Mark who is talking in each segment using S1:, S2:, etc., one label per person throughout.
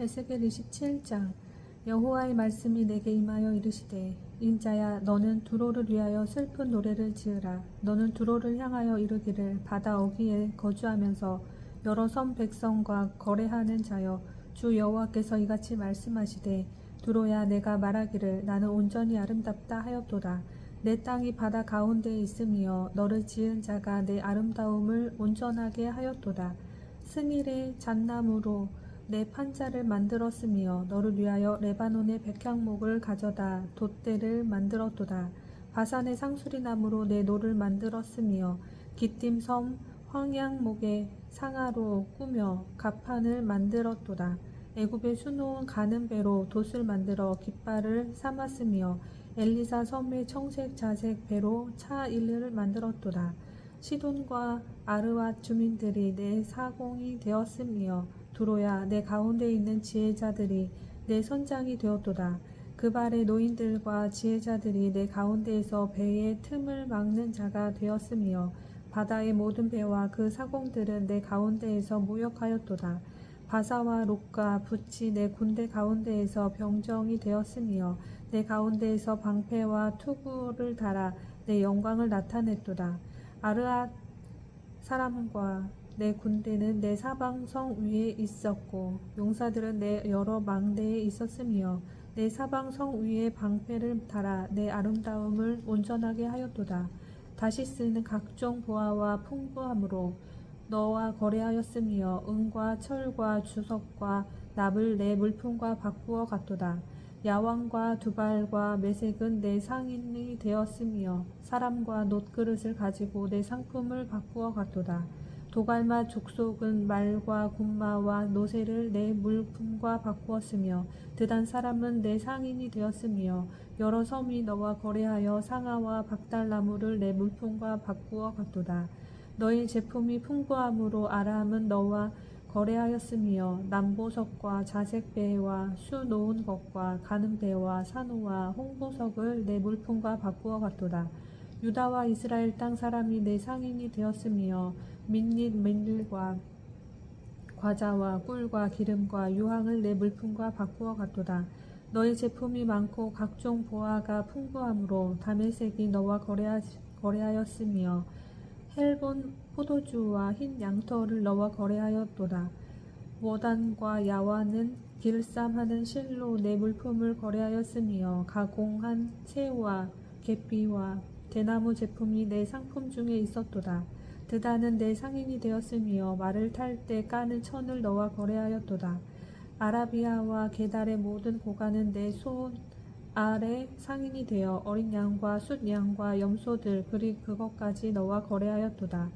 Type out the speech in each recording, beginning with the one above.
S1: 에스겔 27장 여호와의 말씀이 내게 임하여 이르시되 인자야 너는 두로를 위하여 슬픈 노래를 지으라. 너는 두로를 향하여 이르기를 바다 어귀에 거주하면서 여러 섬 백성과 거래하는 자여 주 여호와께서 이같이 말씀하시되 두로야 내가 말하기를 나는 온전히 아름답다 하였도다. 내 땅이 바다 가운데에 있으며 너를 지은 자가 내 아름다움을 온전하게 하였도다. 스닐의 잣나무로 내 판자를 만들었으며 너를 위하여 레바논의 백향목을 가져다 돛대를 만들었도다. 바산의 상수리나무로 내 노를 만들었으며 기띔 섬 황양목의 상아로 꾸며 갑판을 만들었도다. 애굽의 수놓은 가는 배로 돛을 만들어 깃발을 삼았으며 엘리사 섬의 청색 자색 배로 차 일을 만들었도다. 시돈과 아르왓 주민들이 내 사공이 되었으며 두로야 내 가운데 있는 지혜자들이 내 선장이 되었도다. 그 발의 노인들과 지혜자들이 내 가운데에서 배의 틈을 막는 자가 되었으며 바다의 모든 배와 그 사공들은 내 가운데에서 무역하였도다. 바사와 록과 붓이 내 군대 가운데에서 병정이 되었으며 내 가운데에서 방패와 투구를 달아 내 영광을 나타냈도다. 아르앗 사람과 내 군대는 내 사방성 위에 있었고 용사들은 내 여러 망대에 있었으며 내 사방성 위에 방패를 달아 내 아름다움을 온전하게 하였도다. 다시 쓰는 각종 보화와 풍부함으로 너와 거래하였으며 은과 철과 주석과 납을 내 물품과 바꾸어 갔도다. 야왕과 두발과 매색은 내 상인이 되었으며 사람과 놋그릇을 가지고 내 상품을 바꾸어 갔도다. 도갈마 족속은 말과 군마와 노새를 내 물품과 바꾸었으며 드단 사람은 내 상인이 되었으며 여러 섬이 너와 거래하여 상아와 박달나무를 내 물품과 바꾸어 갔도다. 너의 제품이 풍부함으로 아람은 너와 거래하였으며 남보석과 자색배와 수 놓은 것과 가는 배와 산호와 홍보석을 내 물품과 바꾸어 갔도다. 유다와 이스라엘 땅 사람이 내 상인이 되었으며 민닛 민들과 과자와 꿀과 기름과 유황을 내 물품과 바꾸어 갔도다. 너의 제품이 많고 각종 보화가 풍부함으로 다메색이 너와 거래하, 거래하였으며 헬본 포도주와 흰 양털을 너와 거래하였도다. 모단과 야와는 길쌈하는 실로 내 물품을 거래하였으며 가공한 새우와 계피와 대나무 제품이 내 상품 중에 있었도다. 드다는 내 상인이 되었으며 말을 탈 때 까는 천을 너와 거래하였도다. 아라비아와 게달의 모든 고가는 내손 아래 상인이 되어 어린 양과 숫 양과 염소들 그리 그것까지 너와 거래하였도다.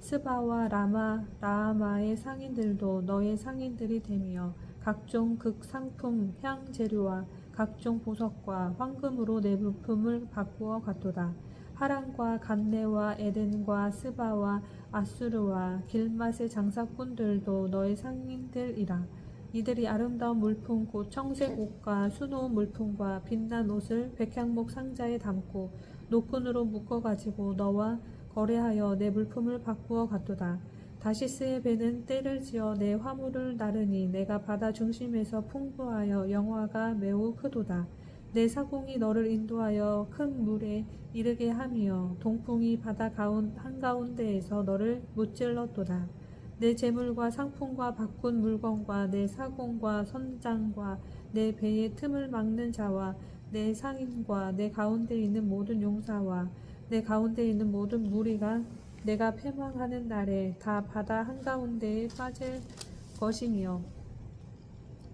S1: 스바와 라마 라마의 상인들도 너의 상인들이 되며 각종 극상품 향 재료와 각종 보석과 황금으로 내 물품을 바꾸어 갔도다. 하란과 간네와 에덴과 스바와 아수르와 길맛의 장사꾼들도 너의 상인들이라. 이들이 아름다운 물품 곧 청색 옷과 수놓은 물품과 빛난 옷을 백향목 상자에 담고 노끈으로 묶어 가지고 너와 거래하여 내 물품을 바꾸어 갔도다. 다시스의 배는 때를 지어 내 화물을 나르니 내가 바다 중심에서 풍부하여 영화가 매우 크도다. 내 사공이 너를 인도하여 큰 물에 이르게 하며 동풍이 바다 가운 한가운데에서 너를 무찔렀도다. 내 재물과 상품과 바꾼 물건과 내 사공과 선장과 내 배의 틈을 막는 자와 내 상인과 내 가운데 있는 모든 용사와 내 가운데 있는 모든 무리가 내가 패망하는 날에 다 바다 한가운데에 빠질 것이며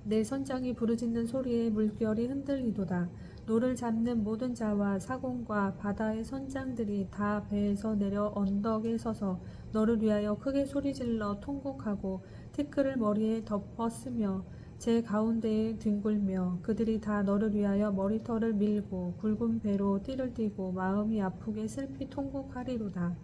S1: 내 선장이 부르짖는 소리에 물결이 흔들리도다. 노를 잡는 모든 자와 사공과 바다의 선장들이 다 배에서 내려 언덕에 서서 너를 위하여 크게 소리질러 통곡하고 티끌을 머리에 덮었으며 제 가운데에 뒹굴며 그들이 다 너를 위하여 머리털을 밀고 굵은 배로 띠를 띠고 마음이 아프게 슬피 통곡하리로다.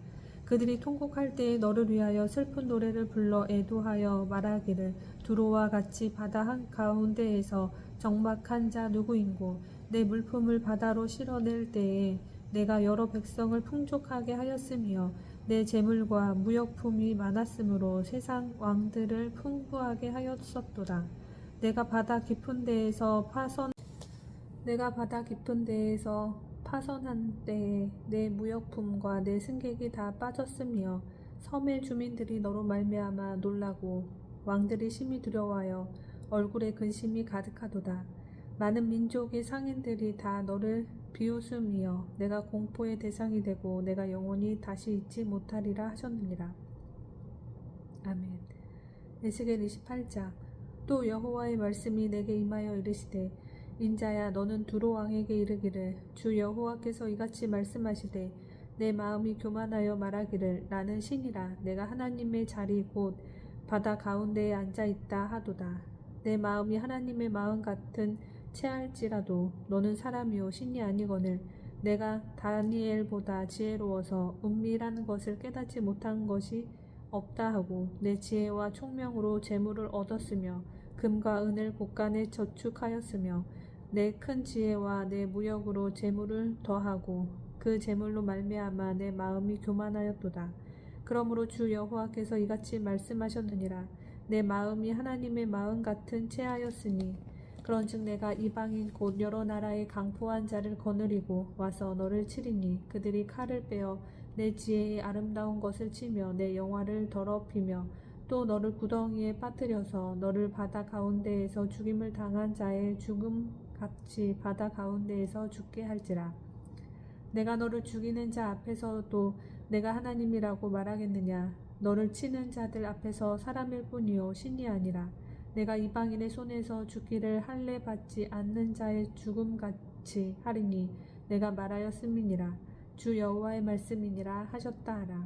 S1: 그들이 통곡할 때에 너를 위하여 슬픈 노래를 불러 애도하여 말하기를 두로와 같이 바다 한 가운데에서 정막한 자 누구인고 내 물품을 바다로 실어낼 때에 내가 여러 백성을 풍족하게 하였으며 내 재물과 무역품이 많았으므로 세상 왕들을 풍부하게 하였었도다. 내가 바다 깊은 데에서 파선 내가 바다 깊은 데에서 파선한 때에 내 무역품과 내 승객이 다 빠졌으며 섬의 주민들이 너로 말미암아 놀라고 왕들이 심히 두려워하여 얼굴에 근심이 가득하도다. 많은 민족의 상인들이 다 너를 비웃음이여 내가 공포의 대상이 되고 내가 영원히 다시 잊지 못하리라 하셨느니라. 아멘. 에스겔 28장 또 여호와의 말씀이 내게 임하여 이르시되 인자야 너는 두로 왕에게 이르기를 주 여호와께서 이같이 말씀하시되 내 마음이 교만하여 말하기를 나는 신이라 내가 하나님의 자리 곧 바다 가운데에 앉아 있다 하도다 내 마음이 하나님의 마음 같은 체할지라도 너는 사람이요 신이 아니거늘 내가 다니엘보다 지혜로워서 은밀한 것을 깨닫지 못한 것이 없다 하고 내 지혜와 총명으로 재물을 얻었으며 금과 은을 곳간에 저축하였으며 내 큰 지혜와 내 무역으로 재물을 더하고 그 재물로 말미암아 내 마음이 교만하였도다. 그러므로 주 여호와께서 이같이 말씀하셨느니라. 내 마음이 하나님의 마음 같은 체하였으니 그런즉 내가 이방인 곧 여러 나라의 강포한 자를 거느리고 와서 너를 치리니 그들이 칼을 빼어 내 지혜의 아름다운 것을 치며 내 영화를 더럽히며 또 너를 구덩이에 빠뜨려서 너를 바다 가운데에서 죽임을 당한 자의 죽음 같이 바다 가운데에서 죽게 할지라. 내가 너를 죽이는 자 앞에서도 내가 하나님이라고 말하겠느냐? 너를 치는 자들 앞에서 사람일 뿐이요 신이 아니라. 내가 이방인의 손에서 죽기를 할례 받지 않는 자의 죽음 같이 하리니 내가 말하였음이니라. 주 여호와의 말씀이니라 하셨다 하라.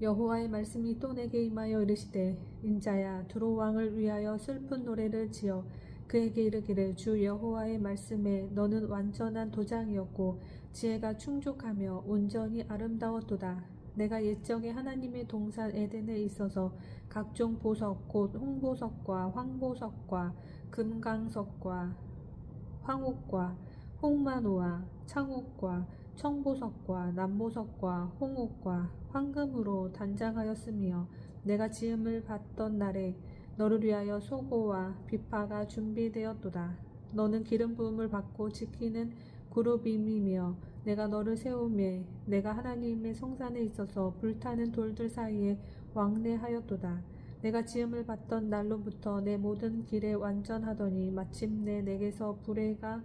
S1: 여호와의 말씀이 또 내게 임하여 이르시되 인자야 두로 왕을 위하여 슬픈 노래를 지어 그에게 이르기를 주 여호와의 말씀에 너는 완전한 도장이었고 지혜가 충족하며 온전히 아름다웠도다. 내가 옛적에 하나님의 동산 에덴에 있어서 각종 보석 곧 홍보석과 황보석과 금강석과 황옥과 홍만호와 창옥과 청보석과 남보석과 홍옥과 황금으로 단장하였으며 내가 지음을 받던 날에 너를 위하여 소고와 비파가 준비되었도다. 너는 기름 부음을 받고 지키는 그룹임이며 내가 너를 세우매 내가 하나님의 성산에 있어서 불타는 돌들 사이에 왕래하였도다. 내가 지음을 받던 날로부터 내 모든 길에 완전하더니 마침내 내게서 불의가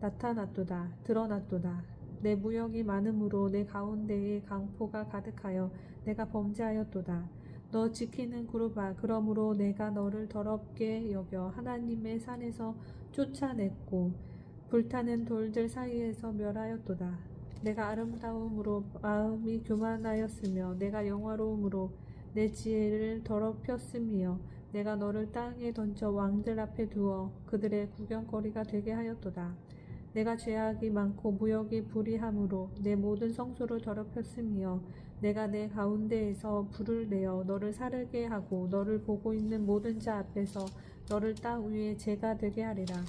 S1: 나타났도다. 드러났도다. 내 무역이 많으므로 내 가운데에 강포가 가득하여 내가 범죄하였도다. 너 지키는 그룹아 그러므로 내가 너를 더럽게 여겨 하나님의 산에서 쫓아냈고 불타는 돌들 사이에서 멸하였도다. 내가 아름다움으로 마음이 교만하였으며 내가 영화로움으로 내 지혜를 더럽혔으며 내가 너를 땅에 던져 왕들 앞에 두어 그들의 구경거리가 되게 하였도다. 내가 죄악이 많고 무역이 불의함으로 내 모든 성소를 더럽혔으며 내가 내 가운데에서 불을 내어 너를 사르게 하고 너를 보고 있는 모든 자 앞에서 너를 땅 위에 재가 되게 하리라.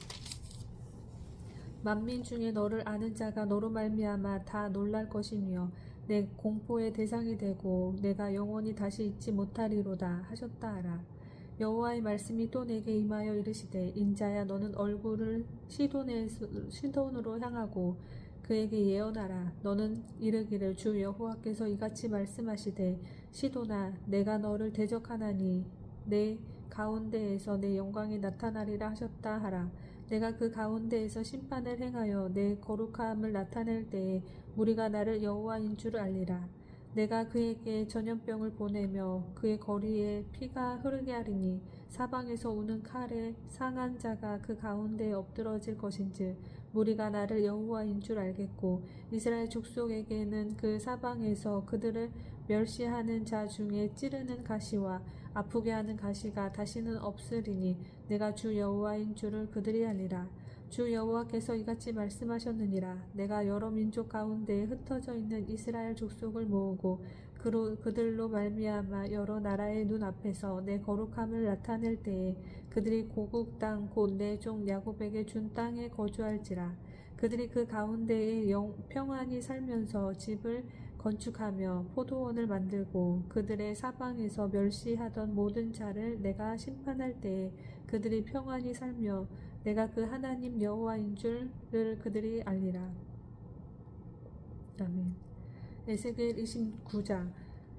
S1: 만민 중에 너를 아는 자가 너로 말미암아 다 놀랄 것이며 내 공포의 대상이 되고 내가 영원히 다시 잊지 못하리로다 하셨다 하라. 여호와의 말씀이 또 내게 임하여 이르시되 인자야 너는 얼굴을 시돈에, 시돈으로 향하고 그에게 예언하라. 너는 이르기를 주 여호와께서 이같이 말씀하시되 시돈아 내가 너를 대적하나니 내 가운데에서 내 영광이 나타나리라 하셨다 하라. 내가 그 가운데에서 심판을 행하여 내 거룩함을 나타낼 때에 무리가 나를 여호와인 줄 알리라. 내가 그에게 전염병을 보내며 그의 거리에 피가 흐르게 하리니 사방에서 우는 칼에 상한 자가 그 가운데에 엎드러질 것인즉 무리가 나를 여호와인 줄 알겠고 이스라엘 족속에게는 그 사방에서 그들을 멸시하는 자 중에 찌르는 가시와 아프게 하는 가시가 다시는 없으리니 내가 주 여호와인 줄을 그들이 알리라 주 여호와께서 이같이 말씀하셨느니라. 내가 여러 민족 가운데에 흩어져 있는 이스라엘 족속을 모으고 그로, 그들로 말미암아 여러 나라의 눈 앞에서 내 거룩함을 나타낼 때에 그들이 고국 땅 곧 내 종 야곱에게 준 땅에 거주할지라. 그들이 그 가운데에 영, 평안히 살면서 집을 건축하며 포도원을 만들고 그들의 사방에서 멸시하던 모든 자를 내가 심판할 때에 그들이 평안히 살며 내가 그 하나님 여호와인 줄을 그들이 알리라. 아멘. 에스겔 29장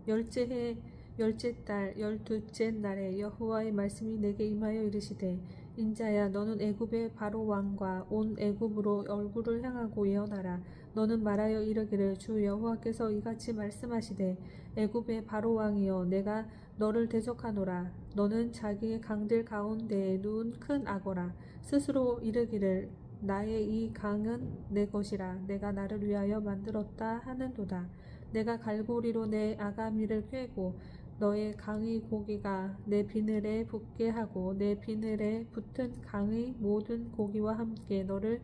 S1: 열째 해 열째 달 열두째 날에 여호와의 말씀이 내게 임하여 이르시되 인자야 너는 애굽의 바로 왕과 온 애굽으로 얼굴을 향하고 예언하라 너는 말하여 이르기를 주 여호와께서 이같이 말씀하시되 애굽의 바로 왕이여 내가 너를 대적하노라. 너는 자기의 강들 가운데에 누운 큰 악어라. 스스로 이르기를 나의 이 강은 내 것이라. 내가 나를 위하여 만들었다 하는도다. 내가 갈고리로 내 아가미를 꿰고 너의 강의 고기가 내 비늘에 붙게 하고 내 비늘에 붙은 강의 모든 고기와 함께 너를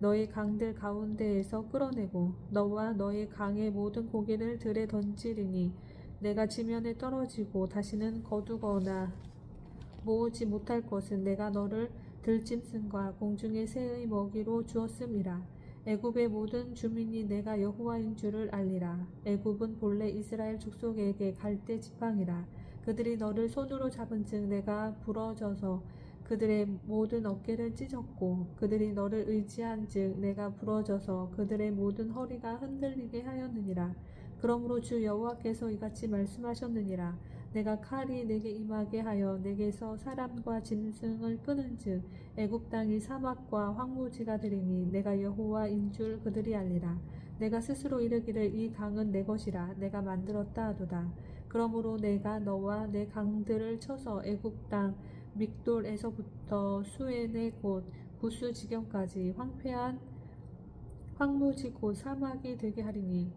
S1: 너의 강들 가운데에서 끌어내고 너와 너의 강의 모든 고기를 들에 던지리니 내가 지면에 떨어지고 다시는 거두거나 모으지 못할 것은 내가 너를 들짐승과 공중의 새의 먹이로 주었음이라. 애굽의 모든 주민이 내가 여호와인 줄을 알리라. 애굽은 본래 이스라엘 족속에게 갈대 지팡이라. 그들이 너를 손으로 잡은즉 내가 부러져서 그들의 모든 어깨를 찢었고 그들이 너를 의지한즉 내가 부러져서 그들의 모든 허리가 흔들리게 하였느니라. 그러므로 주 여호와께서 이같이 말씀하셨느니라. 내가 칼이 내게 임하게 하여 내게서 사람과 짐승을 끄는즉 애굽 땅이 사막과 황무지가 되리니 내가 여호와인 줄 그들이 알리라. 내가 스스로 이르기를 이 강은 내 것이라 내가 만들었다 하도다. 그러므로 내가 너와 내 강들을 쳐서 애굽 땅 믹돌에서부터 수엔의 곳 구스 지경까지 황폐한 황무지 곧 사막이 되게 하리니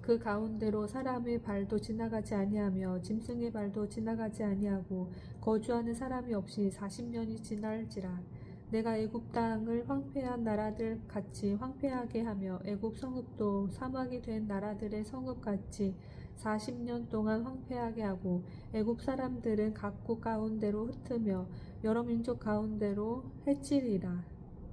S1: 그 가운데로 사람의 발도 지나가지 아니하며 짐승의 발도 지나가지 아니하고 거주하는 사람이 없이 40년이 지날지라. 내가 애굽 땅을 황폐한 나라들 같이 황폐하게 하며 애굽 성읍도 사막이 된 나라들의 성읍 같이 40년 동안 황폐하게 하고 애굽 사람들은 각국 가운데로 흩으며 여러 민족 가운데로 해치리라.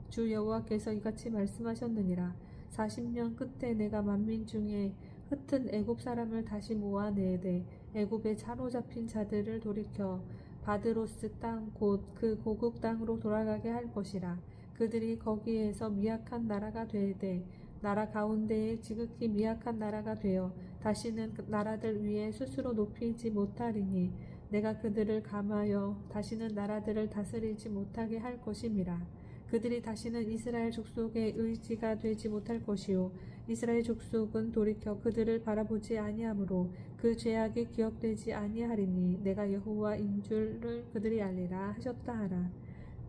S1: 주 여호와께서 이같이 말씀하셨느니라. 40년 끝에 내가 만민 중에 흩은 애굽 사람을 다시 모아내되 애굽에 사로잡힌 자들을 돌이켜 바드로스 땅 곧 그 고국 땅으로 돌아가게 할 것이라. 그들이 거기에서 미약한 나라가 되되 나라 가운데에 지극히 미약한 나라가 되어 다시는 그 나라들 위에 스스로 높이지 못하리니 내가 그들을 감하여 다시는 나라들을 다스리지 못하게 할 것임이라. 그들이 다시는 이스라엘 족속의 의지가 되지 못할 것이요. 이스라엘 족속은 돌이켜 그들을 바라보지 아니하므로 그 죄악이 기억되지 아니하리니 내가 여호와인 줄을 그들이 알리라 하셨다 하라.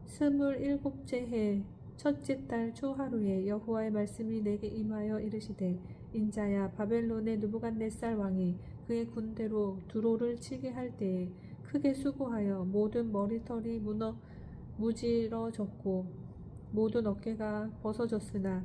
S1: 스물일곱째 해 첫째 달 초하루에 여호와의 말씀이 내게 임하여 이르시되 인자야 바벨론의 누부갓네살 왕이 그의 군대로 두로를 치게 할 때에 크게 수고하여 모든 머리털이 무너 무지러졌고 모든 어깨가 벗어졌으나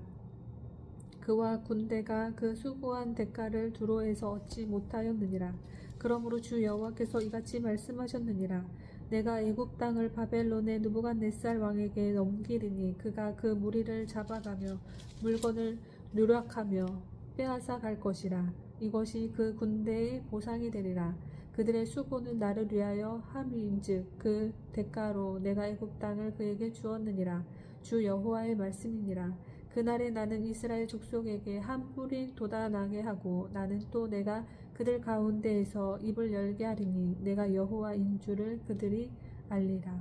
S1: 그와 군대가 그 수고한 대가를 두로에서 얻지 못하였느니라. 그러므로 주 여호와께서 이같이 말씀하셨느니라. 내가 애굽 땅을 바벨론의 누부갓네살 왕에게 넘기리니 그가 그 무리를 잡아가며 물건을 누락하며 빼앗아 갈 것이라. 이것이 그 군대의 보상이 되리라. 그들의 수고는 나를 위하여 함이인즉 그 대가로 내가 애굽 땅을 그에게 주었느니라. 주 여호와의 말씀이니라. 그날에 나는 이스라엘 족속에게 한 뿔이 돋아나게 하고 나는 또 내가 그들 가운데에서 입을 열게 하리니 내가 여호와인 줄을 그들이 알리라.